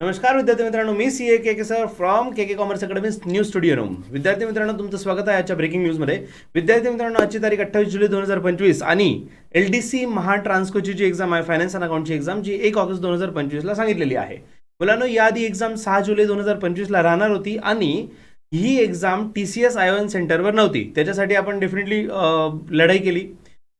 नमस्कार विद्यार्थी मित्रांनो मी C A K K sir from K K commerce academy news studio room विद्यार्थी मित्रांनो तुमचं स्वागत आहे आजच्या ब्रेकिंग न्यूजमध्ये विद्यार्थी मित्रांनो आजची तारीख अठ्ठावीस जुलै दोन हजार पंचवीस आणि एल डी सी महा ट्रान्सकोची जी एक्झाम आहे फायनान्स अँड अकाउंटची एक्झाम जी एक ऑगस्ट दोन हजार पंचवीसला सांगितलेली आहे. मुलांनो याआधी एक्झाम सहा जुलै दोन हजार पंचवीसला राहणार होती आणि ही exam T C S iON सेंटरवर नव्हती. त्याच्यासाठी आपण डेफिनेटली लढाई केली.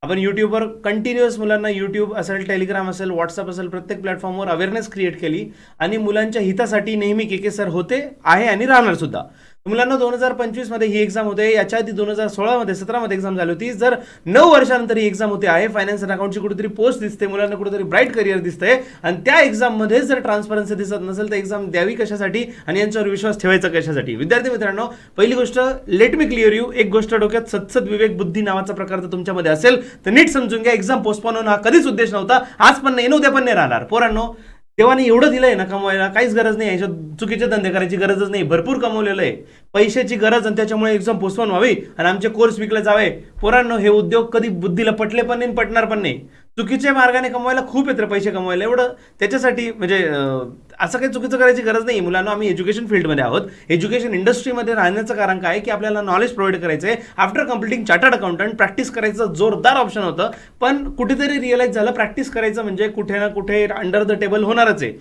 आपण यूट्यूबवर कंटिन्युअस मुलांना यूट्यूब असेल टेलिग्राम असेल व्हॉट्सअप असेल प्रत्येक प्लॅटफॉर्मवर अवेअरनेस क्रिएट केली आणि मुलांच्या हितासाठी नेहमी के के सर होते आहे आणि राहणार सुद्धा. मुलांना दोन हजार पंचवीसमध्ये ही एक्झाम होते. याच्या आधी दोन हजार सोळामध्ये सतरामध्ये एक्झाम झाली होती. जर नऊ वर्षानंतर ही एक्झाम होते आहे. फायनान्स अँड अकाउंटची कुठेतरी पोस्ट दिसते. मुलांना कुठेतरी ब्राईट करिअर दिसतंय. आणि त्या एक्झाममध्ये जर ट्रान्सपरन्सी दिसत नसेल तर एक्झाम द्यावी कशासाठी आणि यांच्यावर विश्वास ठेवायचा कशासाठी? विद्यार्थी मित्रांनो पहिली गोष्ट लेट मी क्लिअर यू एक गोष्ट डोक्यात सतसत विवेक बुद्धी नावाचा प्रकार जर तुमच्यामध्ये असेल तर नीट समजून घ्या. एक्झाम पोस्टपोन होणं हा कधीच उद्देश नव्हता. आज पण नाही उद्या पण नाही राहणार. पोरांनो देवाने एवढं दिलंय ना कमवायला काहीच गरज नाही याच्यात चुकीचे धंदे करायची गरजच नाही भरपूर कमवलेलं आहे. पैशाची गरज आणि त्याच्यामुळे एक्झाम पोस्टपोन व्हावी आणि आमचे कोर्स विकले जावे. पोरांनो हे उद्योग कधी बुद्धीला पटले पण नाही आणि पटणार पण नाही. चुकीच्या मार्गाने कमवायला खूप येतं पैसे कमवायला. एवढं त्याच्यासाठी म्हणजे असं काही चुकीचं करायची गरज नाही. मुलांना आम्ही एज्युकेशन फील्डमध्ये आहोत. एज्युकेशन इंडस्ट्रीमध्ये राहण्याचं कारण काय की आपल्याला नॉलेज प्रोव्हाइड करायचं आहे after completing chartered accountant practice करायचं जोरदार ऑप्शन होतं. पण कुठेतरी रिअलाईज झालं प्रॅक्टिस करायचं म्हणजे कुठे ना कुठे अंडर द टेबल होणारच आहे.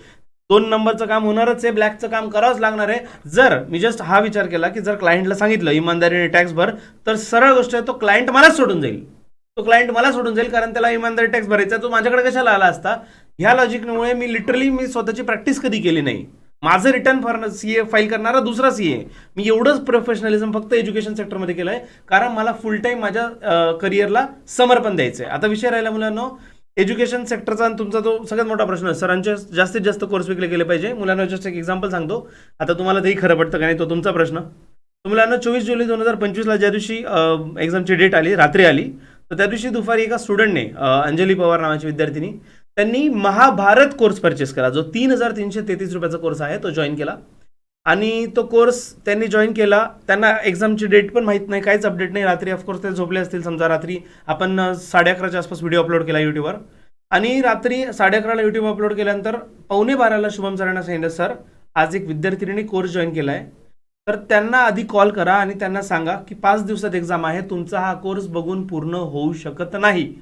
दोन नंबरचं काम होणारच आहे. ब्लॅकचं काम करावंच लागणार आहे. जर मी जस्ट हा विचार केला की जर क्लायंटला सांगितलं इमानदारीने टॅक्स भर तर सरळ गोष्ट आहे तो क्लायंट मलाच सोडून जाईल. तो क्लायंट मला सोडून जाईल कारण त्याला इमानदारी टॅक्स भरायचा तो माझ्याकडे कशाला आला असता? ह्या लॉजिकमुळे मी लिटरली मी स्वतःची प्रॅक्टिस कधी केली नाही. माझं return for C A file करणारा दुसरा सी ए मी एवढंच प्रोफेशनलिझम फक्त एज्युकेशन सेक्टरमध्ये केलं आहे कारण मला फुल टाईम माझ्या करिअरला समर्पण द्यायचं आहे. आता विषय राहिला मुलांना. एज्युकेशन सेक्टरचा आणि तुमचा तो सगळ्यात मोठा प्रश्न आहे. सरांचे जास्तीत जास्त कोर्स विकले गेले पाहिजे. मुलांना जस्ट एक एक्झाम्पल सांगतो. आता तुम्हाला तेही खरं पडतं का नाही? तो तुमचा प्रश्न. मुलांना चोवीस जुलै दोन हजार पंचवीसला ज्या दिवशी एक्झामची डेट आली रात्री आली तर त्या दिवशी दुपारी एका स्टुडंटने अंजली पवार नावाची विद्यार्थिनी त्यांनी महाभारत कोर्स परचेस केला. जो तीन हजार तीनशे तेहतीस रुपयाचा कोर्स आहे तो जॉईन केला. आणि तो कोर्स त्यांनी जॉईन केला. त्यांना एक्झामची डेट पण माहीत नाही काहीच अपडेट नाही. रात्री ऑफकोर्स ते झोपले असतील. समजा रात्री आपण साडे अकराच्या आसपास व्हिडिओ अपलोड केला यूट्यूबवर आणि रात्री साडे अकराला यूट्यूब अपलोड केल्यानंतर पावणे बाराला शुभम सरांना सांगितलं सर आज एक विद्यार्थिनीने कोर्स जॉईन केला आहे तर त्यांना आधी कॉल करा आणि त्यांना सांगा की पाच दिवसात एक्झाम आहे तुमचा हा कोर्स बघून पूर्ण होऊ शकत नाही.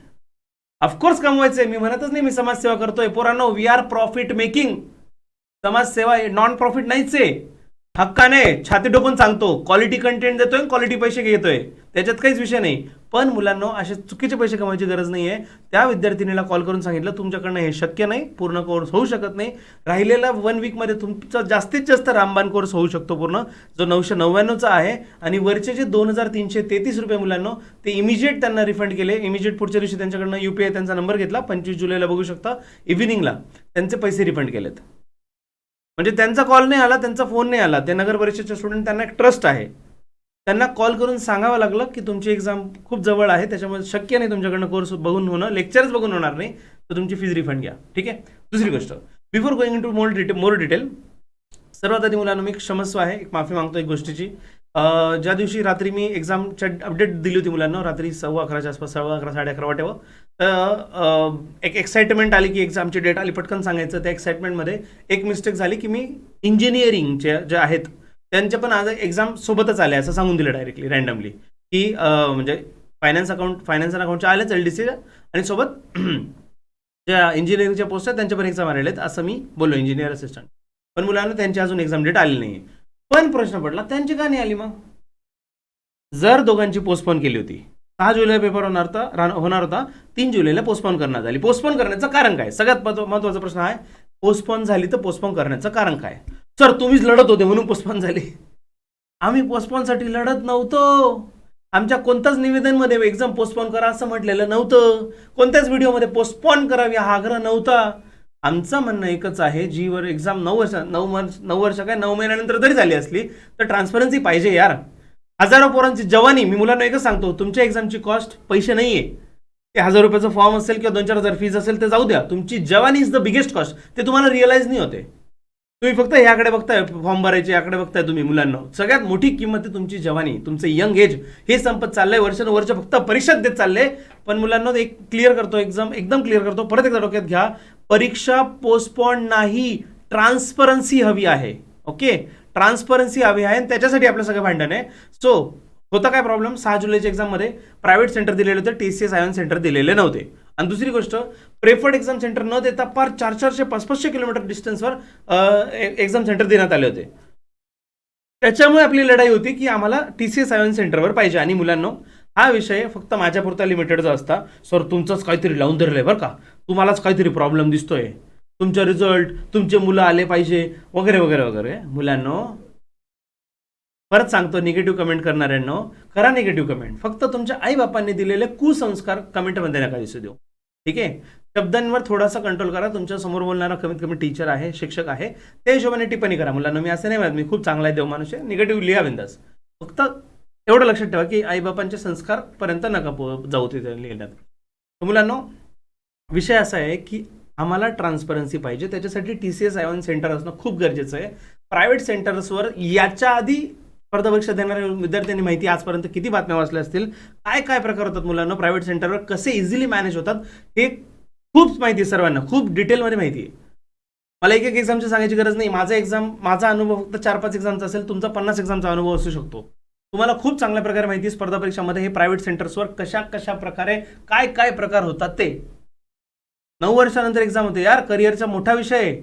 ऑफकोर्स कमवायचंय मी म्हणतच नाही मी समाजसेवा करतोय. पोरांनो वी आर प्रॉफिट मेकिंग समाजसेवा नॉन प्रॉफिट नाहीच. आहे हक्काने छाती डोकून सांगतो. क्वालिटी कंटेंट देतोय क्वालिटी पैसे घेतोय. त्याच्यात काहीच विषय नाही. पण मुलांना असे चुकीचे पैसे कमवायची गरज नाही आहे त्या विद्यार्थिनीला कॉल करून सांगितलं तुमच्याकडनं हे शक्य नाही पूर्ण कोर्स होऊ शकत नाही. राहिलेला वन वीकमध्ये तुमचा जास्तीत जास्त रामबाण कोर्स होऊ शकतो पूर्ण. जो नऊशे नव्याण्णवचा आहे आणि वरचे जे दोन हजार तीनशे तेहतीस रुपये मुलांना ते इमिजिएट त्यांना रिफंड केले. इमिजिएट पुढच्या दिवशी त्यांच्याकडनं यू पी आय त्यांचा नंबर घेतला. पंचवीस जुलैला बघू शकता इव्हिनिंगला त्यांचे पैसे रिफंड केलेत. म्हणजे त्यांचा कॉल नाही आला त्यांचा फोन नाही आला. ते नगर परिषदेच्या स्टुडंट त्यांना एक ट्रस्ट आहे. त्यांना कॉल करून सांगावं लागलं की तुमची एक्झाम खूप जवळ आहे त्याच्यामुळे शक्य नाही तुमच्याकडनं कोर्स बघून होणं लेक्चरच बघून होणार नाही तर तुमची फीज रिफंड घ्या. ठीक आहे? दुसरी गोष्ट before going to more detail more detail सर्वात आधी मुलांना मी क्षमस्व आहे एक माफी मागतो एक गोष्टीची. ज्या दिवशी रात्री मी एक्झामच्या अपडेट दिली होती मुलांना रात्री सव्वा अकराच्या आसपास सव्वा अकरा साडे अकरा वाटेवं तर एक एक्साइटमेंट आली की एक्झामची डेट आली पटकन सांगायचं. त्या एक्साइटमेंटमध्ये एक मिस्टेक झाली की मी इंजिनिअरिंगच्या ज्या आहेत त्यांच्या पण आज एक्झाम सोबतच आल्या असं सांगून दिलं डायरेक्टली रँडमली की म्हणजे फायनान्स अकाउंट फायनान्स अकाउंटच्या आल्याच एल डी सी आणि सोबत ज्या इंजिनिअरिंगच्या पोस्ट आहेत त्यांच्या पण एक्झाम आलेल्या आहेत असं मी बोललो इंजिनियर असिस्टंट पण मुलांना त्यांची अजून एक्झाम डेट आली नाही पण प्रश्न पडला त्यांची का नाही आली मग? जर दोघांची पोस्टपोन केली होती. सहा जुलै पेपर होणार होता होणार होता तीन जुलैला पोस्टपोन करण्यात आली. पोस्टपोन करण्याचं कारण काय? सगळ्यात महत्व- प्रश्न आहे. पोस्टपोन झाली तर पोस्टपोन करण्याचं कारण काय? सर तुम्हीच लढत होते म्हणून पोस्टपॉन झाले. आम्ही पोस्टपॉनसाठी लढत नव्हतो. आमच्या कोणत्याच निवेदनमध्ये एक्झाम पोस्टपॉन करा असं म्हटलेलं नव्हतं. कोणत्याच व्हिडिओमध्ये पोस्टपॉन करावी हा आग्रह नव्हता. आमचं म्हणणं एकच आहे जी वर एक्झाम नऊ वर्ष नऊ वर्ष नऊ वर्ष काय नऊ महिन्यानंतर जरी झाली असली तर ट्रान्सपरन्सी पाहिजे यार. हजारो पोरांची जवानी मी मुलांना एकच सांगतो तुमच्या एक्झामची कॉस्ट पैसे नाही आहे ते हजार रुपयाचं फॉर्म असेल किंवा दोन चार हजार फीज असेल ते जाऊ द्या. तुमची जवानी इज द बिगेस्ट कॉस्ट ते तुम्हाला रिअलाईज नाही होते. तुम्ही फक्त याकडे बघताय फॉर्म भरायचे याकडे बघताय तुम्ही मुलांना. सगळ्यात मोठी किंमत आहे तुमची जवानी तुमचं यंग एज हे संपत चाललंय वर्षानुवर्ष फक्त परीक्षा देत चालले पण मुलांना एक क्लिअर करतो एक्झाम एकदम क्लिअर करतो. परत एकदा डोक्यात घ्या परीक्षा पोस्टपॉन नाही ट्रान्सपरन्सी हवी आहे. ओके ट्रान्सपरन्सी हवी आहे आणि त्याच्यासाठी आपलं सगळं भांडण आहे. सो होता काय प्रॉब्लेम सहा जुलैच्या एक्झाममध्ये प्रायव्हेट सेंटर दिलेले होते T C S iON centre दिलेले नव्हते. आणि दुसरी गोष्ट प्रेफर्ड एक्झाम सेंटर न देता पार चार चारशे पाच पाचशे किलोमीटर डिस्टन्सवर एक्झाम सेंटर देण्यात आले होते. त्याच्यामुळे आपली लढाई होती की आम्हाला टी सी एस आयन सेंटरवर पाहिजे. आणि मुलांना हा विषय फक्त माझ्यापुरता लिमिटेडचा असता सर तुमचंच काहीतरी लावून धरलंय बरं का. तुम्हालाच काहीतरी प्रॉब्लेम दिसतोय. तुमचे रिझल्ट तुमचे मुलं आले पाहिजे. वगैरे वगैरे वगैरे. मुलांनो परत सांगतो निगेटिव्ह कमेंट करणाऱ्यांनो करा निगेटिव्ह कमेंट फक्त तुमच्या आई बापांनी दिलेले कुसंस्कार कमेंटमध्ये नका दिसू देऊ. ठीक आहे? शब्दांवर थोडासा कंट्रोल करा. तुमच्यासमोर बोलणारा कमीत कमी टीचर आहे शिक्षक आहे. त्या हिशोबाने टिप्पणी करा. मुलांना मी असं नाही म्हणत मी खूप चांगला आहे देव माणूस आहे. निगेटिव्ह लिहा बिंदास. फक्त एवढं लक्षात ठेवा की आईबापांच्या संस्कारपर्यंत नका पो जाऊ तिथे लिहिण्यात. मुलांनो विषय असा आहे की आम्हाला ट्रान्सपरन्सी पाहिजे. त्याच्यासाठी T C S iON centre असणं खूप गरजेचं आहे. प्रायव्हेट सेंटर्सवर याच्या आधी स्पर्धा परीक्षा देणाऱ्या विद्यार्थ्यांनी माहिती आजपर्यंत किती बातम्या वाचल्या असतील? काय काय प्रकार होतात मुलांना? प्रायव्हेट सेंटरवर कसे इझिली मॅनेज होतात? हे खूप माहिती आहे सर्वांना. खूप डिटेलमध्ये माहिती आहे. मला एक एक एक्झामची सांगायची गरज नाही. माझा एक्झाम माझा अनुभव फक्त चार पाच एक्झामचा असेल तुमचा पन्नास एक्झामचा अनुभव असू शकतो. तुम्हाला खूप चांगल्या प्रकारे माहिती आहे स्पर्धा परीक्षामध्ये हे प्रायव्हेट सेंटर्सवर कशा कशा प्रकारे काय काय प्रकार होतात ते. नऊ वर्षानंतर एक्झाम होते. यार करिअरचा मोठा विषय आहे.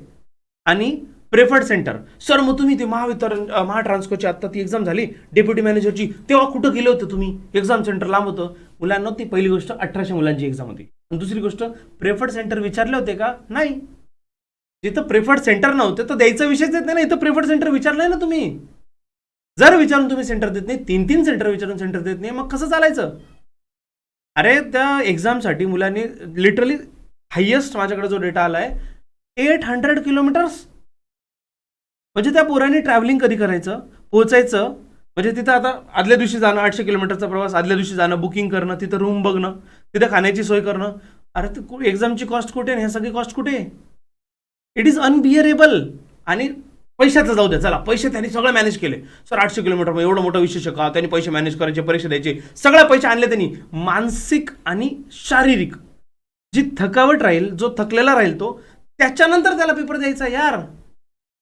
आणि प्रेफर्ड सेंटर. सर मग तुम्ही ते महावितरण महाट्रान्सकोची आत्ता ती एक्झाम झाली. डेप्युटी मॅनेजरची तेव्हा कुठं गेले होते तुम्ही? एक्झाम सेंटर लांब होतं. मुलांना ती पहिली गोष्ट अठराशे मुलांची एक्झाम होती. आणि दुसरी गोष्ट प्रेफर्ड सेंटर विचारले होते का? नाही. जिथं प्रेफर्ड सेंटर नव्हते तर द्यायचा विषयच येत नाही. ना इथं प्रेफर्ड सेंटर विचारलंय ना तुम्ही? जर विचारून तुम्ही सेंटर देत नाही तीन तीन सेंटर विचारून सेंटर देत नाही मग कसं चालायचं? अरे त्या एक्झामसाठी मुलांनी लिटरली हायेस्ट माझ्याकडे जो डेटा आलाय एट हंड्रेड किलोमीटर्स म्हणजे त्या पोरांनी ट्रॅव्हलिंग कधी करायचं? पोहोचायचं. म्हणजे तिथं आता आदल्या दिवशी जाणं आठशे किलोमीटरचा प्रवास आदल्या दिवशी जाणं बुकिंग करणं तिथं रूम बघणं तिथं खाण्याची सोय करणं. अरे ते एक्झामची कॉस्ट कुठे आणि ह्या सगळी कॉस्ट कुठे? इट इज अनबिअरेबल आणि पैशाचं जाऊ द्या चला. पैसे त्यांनी सगळं मॅनेज केले. सर आठशे किलोमीटर एवढं मोठं विषय का? त्यांनी पैसे मॅनेज करायचे परीक्षा द्यायचे. सगळे पैसे आणले त्यांनी. मानसिक आणि शारीरिक. जी थकावट राहील जो थकलेला राहील तो त्याच्यानंतर त्याला पेपर द्यायचा यार.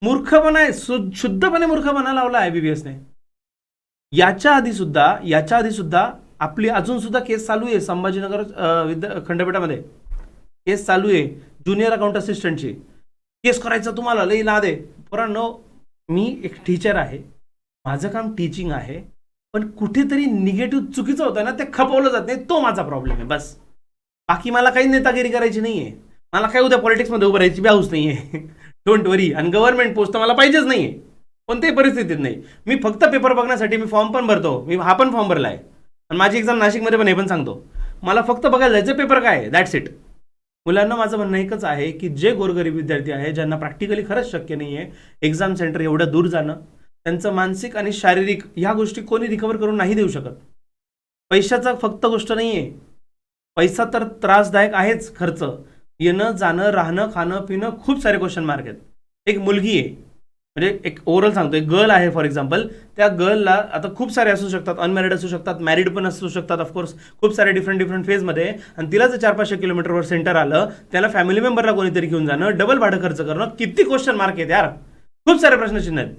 मूर्खपणा आहे शुद्धपणे मूर्खपणा लावला आहे एसने याच्या आधी सुद्धा याच्या आधी सुद्धा आपली अजून सुद्धा केस चालू आहे संभाजीनगर विद्या खंडपीठामध्ये. केस चालू आहे ज्युनियर अकाउंट असिस्टंटची केस करायचं तुम्हाला लई लाद आहे. पोरांनो मी एक टीचर आहे. माझं काम टीचिंग आहे. पण कुठेतरी निगेटिव्ह चुकीचं होतं ना ते खपवलं जात नाही. तो माझा प्रॉब्लेम आहे बस. बाकी मला काही नेतागिरी करायची नाही आहे मला काय उद्या पॉलिटिक्समध्ये उभं राहायची ब्याऊस नाही आहे डोंट वरी आणि गव्हर्नमेंट पोस्ट मला पाहिजेच नाही आहे कोणत्याही परिस्थितीत नाही. मी फक्त पेपर बघण्यासाठी मी फॉर्म पण भरतो. मी हा पण फॉर्म भरला आहे आणि माझी एक्झाम नाशिकमध्ये पण हे पण सांगतो. मला फक्त बघायला जायचं पेपर काय आहे. दॅट्स इट मुलांना माझं म्हणणं एकच आहे की जे गोरगरीब विद्यार्थी आहे ज्यांना प्रॅक्टिकली खरंच शक्य नाही आहे एक्झाम सेंटर एवढं दूर जाणं त्यांचं मानसिक आणि शारीरिक ह्या गोष्टी कोणी रिकवर करून नाही देऊ शकत. पैशाचा फक्त गोष्ट नाही आहे पैसा तर त्रासदायक आहेच खर्च. येणं जाणं राहणं खाणं पिणं खूप सारे क्वेश्चन मार्क आहेत. एक मुलगी आहे. म्हणजे एक ओव्हरऑल सांगतो. एक गर्ल आहे फॉर एक्झाम्पल त्या गर्लला आता खूप सारे असू शकतात. अनमॅरिड असू शकतात. मॅरिड पण असू शकतात ऑफकोर्स खूप सारे डिफरंट डिफरंट फेजमध्ये आणि तिला जर चार पाचशे किलोमीटरवर सेंटर आलं त्याला फॅमिली मेंबरला कोणीतरी घेऊन जाणं डबल भाडं खर्च करणं किती क्वेश्चन मार्क आहेत यार. खूप सारे प्रश्नचिन्ह आहेत.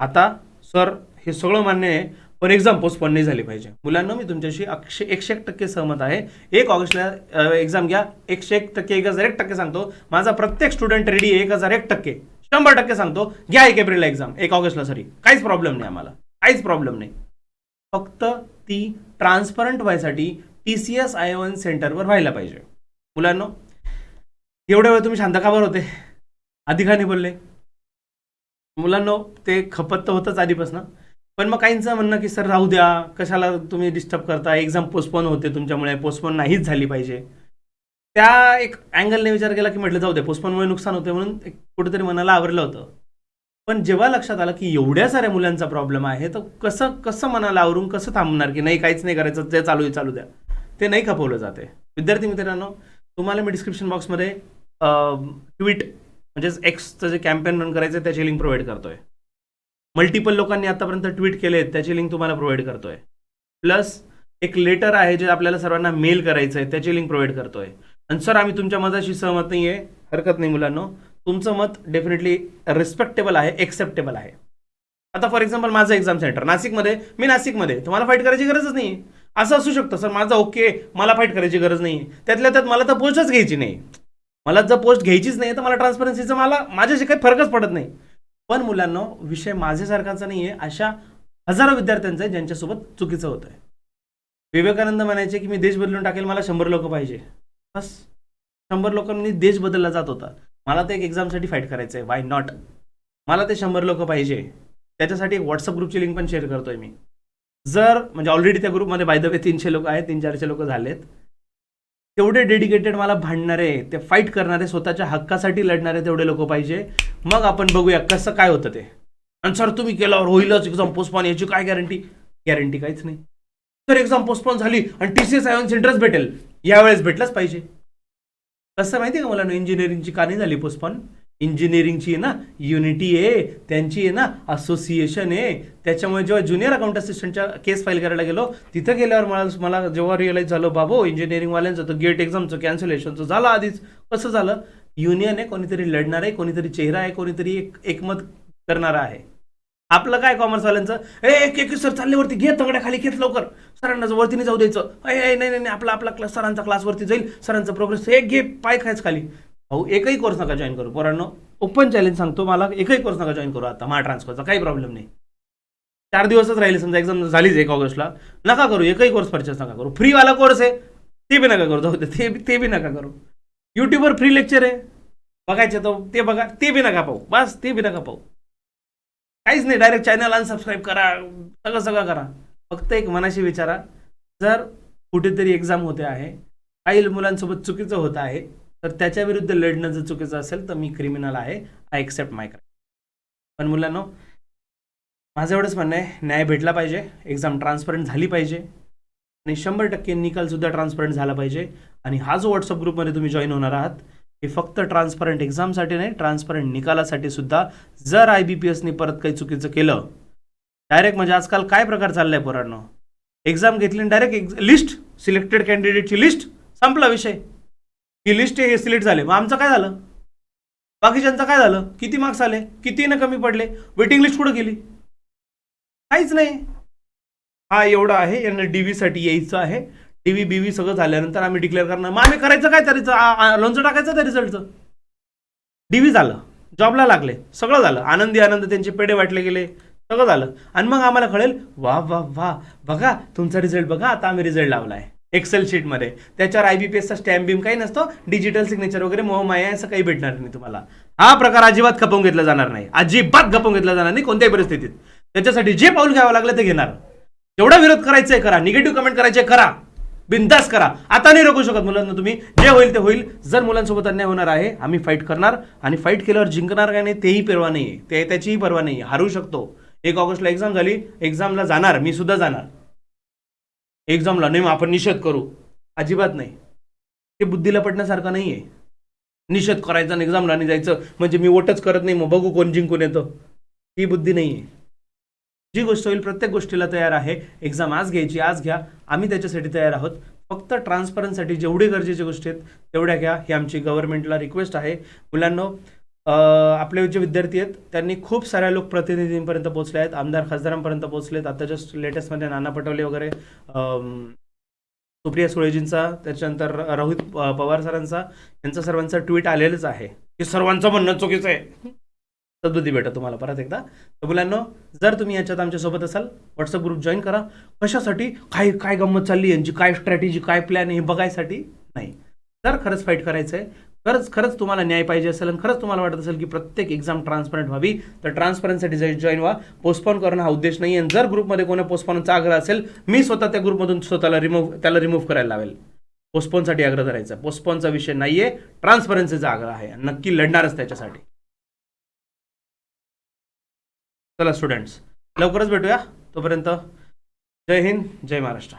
आता सर हे सगळं मान्य आहे. पण एक्झाम पोस्टपोन नाही झाली पाहिजे. मुलांना मी तुमच्याशी अक्षे एकशे एक टक्के सहमत आहे. एक ऑगस्टला एक्झाम घ्या. एकशे एक टक्के एक हजार एक टक्के सांगतो. माझा प्रत्येक स्टुडंट रेडी आहे एक हजार एक टक्के. शंभर टक्के सांगतो. घ्या एक एप्रिलला एक्झाम एक ऑगस्टला सॉरी काहीच प्रॉब्लेम नाही आम्हाला. काहीच प्रॉब्लेम नाही. फक्त ती ट्रान्सपरंट व्हायसाठी T C S I N सेंटरवर व्हायला पाहिजे. मुलांनो एवढ्या वेळ तुम्ही शांत काबर होते. आधी का नाही बोलले? मुलांनो ते खपत तर होतंच आधीपासून. पण मग काहींचं म्हणणं की सर राहू द्या. कशाला तुम्ही डिस्टर्ब करता? एक्झाम पोस्टपोन होते तुमच्यामुळे. पोस्टपोन नाहीच झाली पाहिजे. त्या एक अँगलने विचार केला की म्हटलं जाऊ दे. पोस्टपोनमुळे नुकसान होते म्हणून कुठेतरी मनाला आवरलं होतं. पण जेव्हा लक्षात आलं की एवढ्या साऱ्या मुलांचा प्रॉब्लेम आहे तर कसं कसं मनाला आवरून कसं थांबणार की नाही काहीच नाही करायचं. जे चालू आहे चालू द्या. ते नाही खपवलं जाते. विद्यार्थी मित्रांनो तुम्हाला मी डिस्क्रिप्शन बॉक्समध्ये ट्विट म्हणजेच एक्सचं जे कॅम्पेन रन करायचं आहे त्याची लिंक प्रोव्हाइड करतोय. मल्टिपल लोकांनी आतापर्यंत ट्विट केले त्याची लिंक तुम्हाला प्रोव्हाइड करतोय. प्लस एक लेटर आहे जे आपल्याला सर्वांना मेल करायचं आहे त्याची लिंक प्रोव्हाइड करतोय. आणि सर आम्ही तुमच्या मताशी सहमत नाही आहे हरकत नाही मुलांनो. तुमचं मत डेफिनेटली रिस्पेक्टेबल आहे एक्सेप्टेबल आहे. आता फॉर एक्झाम्पल माझं एक्झाम सेंटर नाशिकमध्ये मी नाशिकमध्ये. तुम्हाला फाईट करायची गरजच नाही असं असू शकतं सर माझं ओके मला फाईट करायची गरज नाही त्यातल्या त्यात मला तर पोस्टच घ्यायची नाही. मला जर पोस्ट घ्यायचीच नाही तर मला ट्रान्सपरन्सीचं मला माझ्याशी काही फरकच पडत नाही. पण मुलांना विषय माझ्यासारखाचा नाही आहे अशा हजारो विद्यार्थ्यांचा आहे ज्यांच्यासोबत चुकीचं होतं आहे विवेकानंद म्हणायचे की मी देश बदलून टाकेल मला शंभर लोक पाहिजे. बस. शंभर लोकांनी देश बदलला जात होता. मला ते एक एक्झामसाठी फाईट करायचं आहे वाय नॉट मला ते शंभर लोक पाहिजे. त्याच्यासाठी एक व्हॉट्सअप ग्रुपची लिंक पण शेअर करतोय मी. जर म्हणजे ऑलरेडी त्या ग्रुपमध्ये बाय द वे तीनशे लोक आहेत तीन चारशे लोक झालेत. तेवढे डेडिकेटेड मला भांडणारे ते फाईट करणारे स्वतःच्या हक्कासाठी लढणारे तेवढे लोक पाहिजे. मग आपण बघूया कसं काय होतं ते. आणि सर तुम्ही केल्यावर होईलच एक्झाम पोस्टपॉन याची काय गॅरंटी गॅरंटी काहीच नाही. तर एक्झाम पोस्टपॉन झाली आणि टी सी एस आयन सेंटरच भेटेल. यावेळेस भेटलंच पाहिजे. कसं माहिती आहे का मला इंजिनिअरिंगची का नाही झाली पोस्टपॉन इंजिनिअरिंगची आहे ना युनिटी आहे त्यांची आहे ना असोसिएशन आहे. त्याच्यामुळे जेव्हा ज्युनियर अकाउंट असिस्टंटच्या केस फाईल करायला गेलो तिथं गेल्यावर मला मला जेव्हा रिअलाईज झालं बाबो इंजिनिअरिंगवाल्यांचं तर गेट एक्झामचं कॅन्सलेशनचं झालं आधीच. कसं झालं? युनियन आहे कोणीतरी लढणार आहे कोणीतरी चेहरा आहे कोणीतरी एक एकमत करणारा आहे. आपलं काय कॉमर्सवाल्यांचं ए एक एक सर चालले वरती घे तगड्या खाली घेत लवकर. सरांना वरती नाही जाऊ द्यायचं. ए नाही नाही नाही, आपला आपला क्लास सरांचा क्लास वरती जाईल. सरांचा प्रोग्रेस एक घे पाय खायच खाली. भाऊ एकही कोर्स नका जॉईन करू. पोरांनो ओपन चॅलेंज सांगतो मला एकही कोर्स नका जॉईन करू आता. मा ट्रान्सफरचा काही प्रॉब्लेम नाही. चार दिवसच राहिले समजा एक्झाम झालीच एक ऑगस्टला. नका करू एकही कोर्स परचेस नका करू. फ्रीवाला कोर्स आहे. ते बी नका करू. जाऊ दे ते ते बी नका करू. यूट्यूबवर फ्री लेक्चर आहे. बघायचे तर ते बघा ते बी नका पाहू. बस ते बी नका पाहू. काहीच नाही डायरेक्ट चॅनल अनसबस्क्राईब करा सगळं सगळं करा. फक्त एक मनाशी विचारा जर कुठेतरी एक्झाम होते आहे काही मुलांसोबत चुकीचं होत आहे तर त्याच्या विरुद्ध लढणं जर चुकीचं असेल तर मी क्रिमिनल आहे. आय एक्सेप्ट माय क्राईम पण मुलांनो माझं एवढंच म्हणणं आहे. न्याय भेटला पाहिजे. एक्झाम ट्रान्सपरंट झाली पाहिजे. आणि शंभर टक्के निकालसुद्धा ट्रान्सपरंट झाला पाहिजे. आणि हा जो व्हॉट्सअप ग्रुपमध्ये तुम्ही जॉईन होणार आहात हे फक्त ट्रान्सपरंट एक्झामसाठी नाही ट्रान्सपरंट निकालासाठी सुद्धा जर आय बी पी एसने परत काही चुकीचं केलं डायरेक्ट म्हणजे आजकाल काय प्रकार चाललाय पोरांनो? एक्झाम घेतली डायरेक्ट लिस्ट सिलेक्टेड कॅन्डिडेटची लिस्ट संपला विषय. ही लिस्ट हे सिलेक्ट झाले. मग आमचं काय झालं? बाकीच्यांचं काय झालं? किती मार्क्स आले? किती ना कमी पडले? वेटिंग लिस्ट कुठं गेली? काहीच नाही. हा एवढा आहे. यांना डी व्हीसाठी यायचं आहे. डी व्ही बी व्ही सगळं झाल्यानंतर आम्ही डिक्लेअर करणार. मग आम्ही करायचं काय तरीचं लोणचं टाकायचं त्या रिझल्टचं डीव्ही झालं. जॉबला लागले. सगळं झालं. आनंदी आनंद त्यांचे पेढे वाटले गेले. सगळं झालं. आणि मग आम्हाला कळेल वा वा वा बघा तुमचा रिझल्ट बघा. आता आम्ही रिझल्ट आहे एक्सेल शीटमध्ये त्याच्यावर आय बी पी एसचा स्टॅम्प बीम काही नसतो डिजिटल सिग्नेचर वगैरे मोहमाया असं काही भेटणार नाही तुम्हाला. हा प्रकार अजिबात खपवून घेतला जाणार नाही. अजिबात खपवून घेतला जाणार नाही कोणत्याही परिस्थितीत. त्याच्यासाठी जे पाऊल घ्यावं लागलं ते घेणार. जेवढा विरोध करायचा आहे करा. निगेटिव्ह कमेंट करायचे करा. बिंदास करा. आता नाही रोखू शकत मुलांना तुम्ही. जे होईल ते होईल. जर मुलांसोबत अन्याय होणार आहे आम्ही फाईट करणार आणि फाईट केल्यावर जिंकणार काय नाही तेही परवा नाही ते त्याचीही परवा नाही हारू शकतो. एक ऑगस्टला एक्झाम झाली. एक्झामला जाणार. मी सुद्धा जाणार. एक्झामला नाही मग आपण निषेध करू. अजिबात नाही. ते बुद्धीला पटण्यासारखं नाही आहे निषेध करायचा आणि एक्झामला नाही जायचं. म्हणजे मी वोटच करत नाही मग बघू कोण जिंकून येतं. ही बुद्धी नाही आहे जी गोष्ट होईल प्रत्येक गोष्टीला तयार आहे. एक्झाम आज घ्यायची आज घ्या. आम्ही त्याच्यासाठी तयार आहोत. फक्त ट्रान्सपरन्ससाठी जेवढे गरजेच्या गोष्टी आहेत तेवढ्या घ्या. ही आमची गव्हर्नमेंटला रिक्वेस्ट आहे. मुलांनो आपले जे विद्यार्थी आहेत त्यांनी खूप साऱ्या लोकप्रतिनिधींपर्यंत पोहोचले आहेत. आमदार खासदारांपर्यंत पोहोचले आहेत. आता जस्ट लेटेस्टमध्ये नाना पटोले वगैरे सुप्रिया सुळेजींचा त्याच्यानंतर रोहित पवार सरांचा यांचा सर्वांचा ट्विट आलेलंच आहे. की सर्वांचं म्हणणं चुकीचं आहे. सद्बुद्धी भेटा तुम्हाला परत एकदा. तर मुलांनो जर तुम्ही याच्यात आमच्यासोबत असाल व्हॉट्सअप ग्रुप जॉईन करा. कशासाठी? काय काय गंमत चालली यांची काय स्ट्रॅटेजी काय प्लॅन हे बघायसाठी? नाही. जर खरंच फाईट करायचं आहे खरंच खरंच तुम्हाला न्याय पाहिजे असेल आणि खरंच तुम्हाला वाटत असेल की प्रत्येक एक्झाम ट्रान्सपरंट व्हावी तर ट्रान्सपरन्ससाठी जॉईन व्हा. पोस्टपोन करणं हा उद्देश नाही आणि जर ग्रुपमध्ये कोणा पोस्टपोनचा आग्रह असेल मी स्वतः त्या ग्रुपमधून स्वतःला रिमूव्ह त्याला रिमूव्ह करायला लावेल. पोस्टपोनसाठी आग्रह धरायचा. पोस्टपोनचा विषय नाहीये. ट्रान्सपरन्सीचा आग्रह आहे. नक्की लढणारच त्याच्यासाठी. चला स्टुडंट्स लवकरच भेटूया. तोपर्यंत जय हिंद जय महाराष्ट्र.